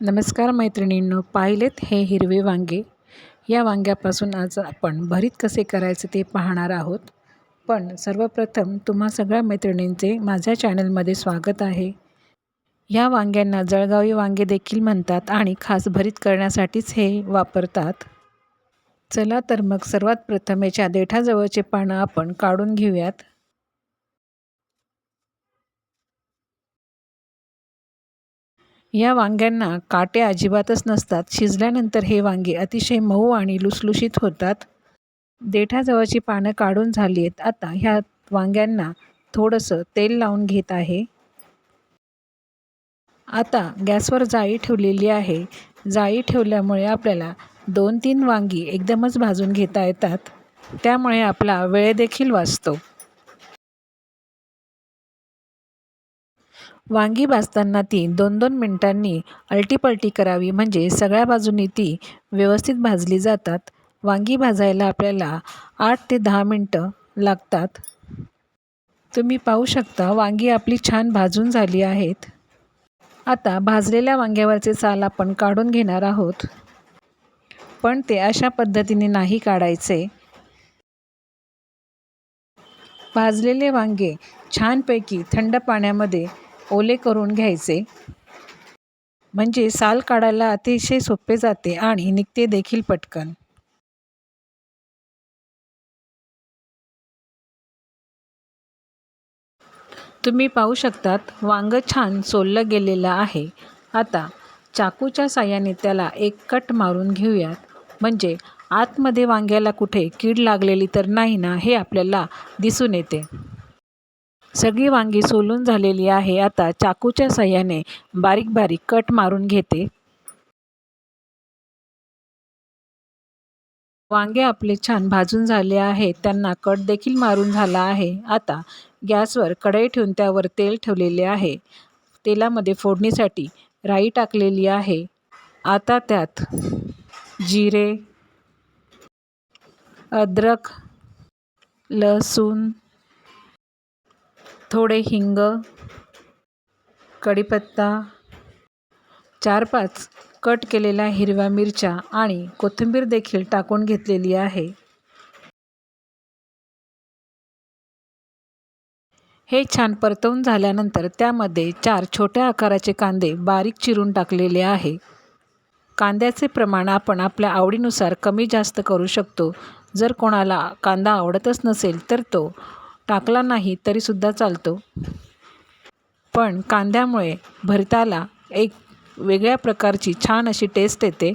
नमस्कार मैत्रिणींनो पाहिलेत हे हिरवे वांगे. या वांग्यापासून आज आपण भरीत कसे करायचे ते पाहणार आहोत. पण सर्वप्रथम तुम्हा सगळ्या मैत्रिणींचे माझ्या चॅनलमध्ये स्वागत आहे. या वांग्यांना जळगावी वांगे देखील म्हणतात आणि खास भरीत करण्यासाठीच हे वापरतात. चला तर मग सर्वात प्रथम याच्या देठाजवळचे पानं आपण काढून घेऊयात. या वांग्यांना काटे अजिबातच नसतात. शिजल्यानंतर हे वांगे अतिशय मऊ आणि लुसलुशीत होतात. देठाजवळची पानं काढून झाली आहेत आता ह्या वांग्यांना थोडंसं तेल लावून घेत आहे. आता गॅसवर जाळी ठेवलेली आहे. जाळी ठेवल्यामुळे आपल्याला दोन तीन वांगी एकदमच भाजून घेता येतात. त्यामुळे आपला वेळ देखील वाचतो. वांगी भाजताना ती दोन दोन मिनटांनी अलटीपलटी करावी. म्हणजे सगळ्या बाजूंनी ती व्यवस्थित भाजली जातात. वांगी भाजायला आपल्याला आठ ते दहा मिनटं लागतात. तुम्ही पाहू शकता वांगी आपली छान भाजून झाली आहेत. आता भाजलेल्या वांग्यावरचे साल आपण काढून घेणार आहोत. पण ते अशा पद्धतीने नाही काढायचे. भाजलेले वांगे छानपैकी थंड पाण्यामध्ये ओले करून घ्यायचे. म्हणजे साल काढायला अतिशय सोपे जाते आणि निघते देखील पटकन. तुम्ही पाहू शकतात वांग छान सोललं गेलेलं आहे. आता चाकूच्या साह्याने त्याला एक कट मारून घेऊयात. म्हणजे आतमध्ये वांग्याला कुठे कीड लागलेली तर नाही ना हे आपल्याला दिसून येते. सगळी वांगी सोलून झालेली आहे. आता चाकूच्या सहाय्याने बारीक बारीक कट मारून घेते. वांगे आपले छान भाजून झाले आहे त्यांना कट देखील मारून झाला आहे. आता गॅसवर कढई ठेवून त्यावर तेल ठेवलेले आहे. तेलामध्ये फोडणीसाठी राई टाकलेली आहे. आता त्यात जिरे अद्रक लसूण थोडे हिंग कढीपत्ता चार पाच कट केलेल्या हिरव्या मिरच्या आणि कोथिंबीर देखील टाकून घेतलेली आहे. हे छान परतवून झाल्यानंतर त्यामध्ये चार छोट्या आकाराचे कांदे बारीक चिरून टाकलेले आहे. कांद्याचे प्रमाण आपण आपल्या आवडीनुसार कमी जास्त करू शकतो. जर कोणाला कांदा आवडतच नसेल तर तो टाकला नाही तरीसुद्धा चालतो. पण कांद्यामुळे भरताला एक वेगळ्या प्रकारची छान अशी टेस्ट येते.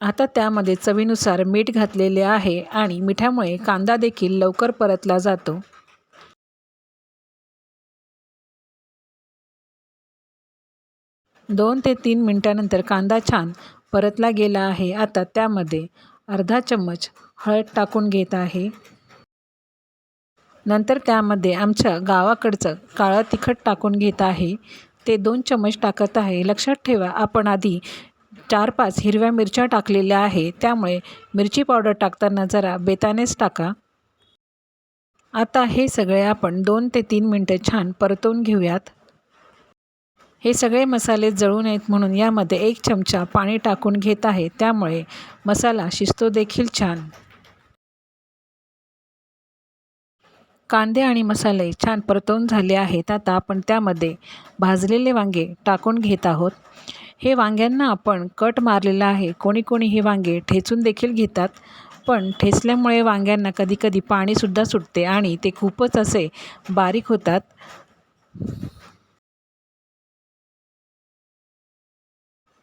आता त्यामध्ये चवीनुसार मीठ घातलेले आहे आणि मिठामुळे कांदा देखील लवकर परतला जातो. दोन ते तीन मिनटानंतर कांदा छान परतला गेला आहे. आता त्यामध्ये अर्धा चम्मच हळद टाकून घेत आहे. नंतर त्यामध्ये आमच्या गावाकडचं काळं तिखट टाकून घेत आहे. ते दोन चम्मच टाकत आहे. लक्षात ठेवा आपण आधी चार पाच हिरव्या मिरच्या टाकलेल्या आहे त्यामुळे मिरची पावडर टाकताना जरा बेतानेच टाका. आता हे सगळे आपण दोन ते तीन मिनटं छान परतवून घेऊयात. हे सगळे मसाले जळू नयेत म्हणून यामध्ये एक चमचा पाणी टाकून घेत आहे. त्यामुळे मसाला शिजतो देखील छान. कांदे आणि मसाले छान परतवून झाले आहेत. आता आपण त्यामध्ये भाजलेले वांगे टाकून घेत आहोत. हे वांग्यांना आपण कट मारलेला आहे. कोणी कोणी हे वांगे ठेचून देखील घेतात. पण ठेचल्यामुळे वांग्यांना कधीकधी पाणीसुद्धा सुटते आणि ते खूपच असे बारीक होतात.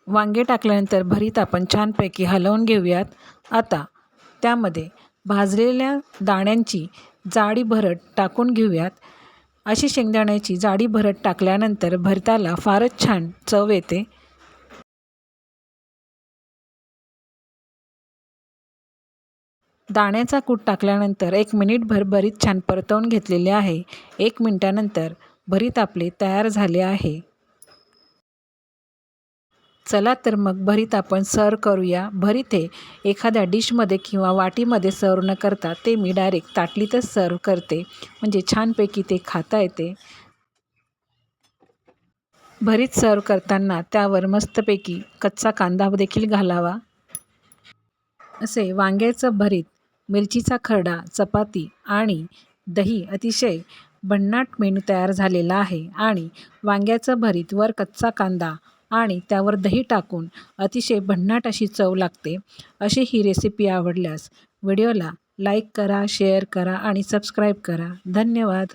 वांगे टाकल्यानंतर भरीत आपण छानपैकी हलवून घेऊयात. आता त्यामध्ये भाजलेल्या दाण्यांची जाडी भरट टाकून घेऊयात. अशी शेंगदाण्याची जाडी भरट टाकल्यानंतर भरताला फारच छान चव येते. दाण्याचा कूट टाकल्यानंतर एक मिनिटभर भरीत छान परतवून घेतलेले आहे. एक मिनटानंतर भरीत आपले तयार झाले आहे. चला तर मग भरीत आपण सर्व करूया. भरीत हे एखाद्या डिशमध्ये किंवा वाटीमध्ये सर्व न करता ते मी डायरेक्ट ताटलीतच सर्व करते. म्हणजे छानपैकी ते खाता येते. भरीत सर्व करताना त्यावर मस्तपैकी कच्चा कांदा देखील घालावा. असे वांग्याचं भरीत मिरचीचा खरडा चपाती आणि दही अतिशय भन्नाट मेनू तयार झालेला आहे. आणि वांग्याचं भरीत वर कच्चा कांदा आणि त्यावर दही टाकून अतिशय भन्नाट अशी चव लागते. अशी ही रेसिपी आवडल्यास व्हिडिओला लाईक करा शेअर करा आणि सबस्क्राईब करा. धन्यवाद.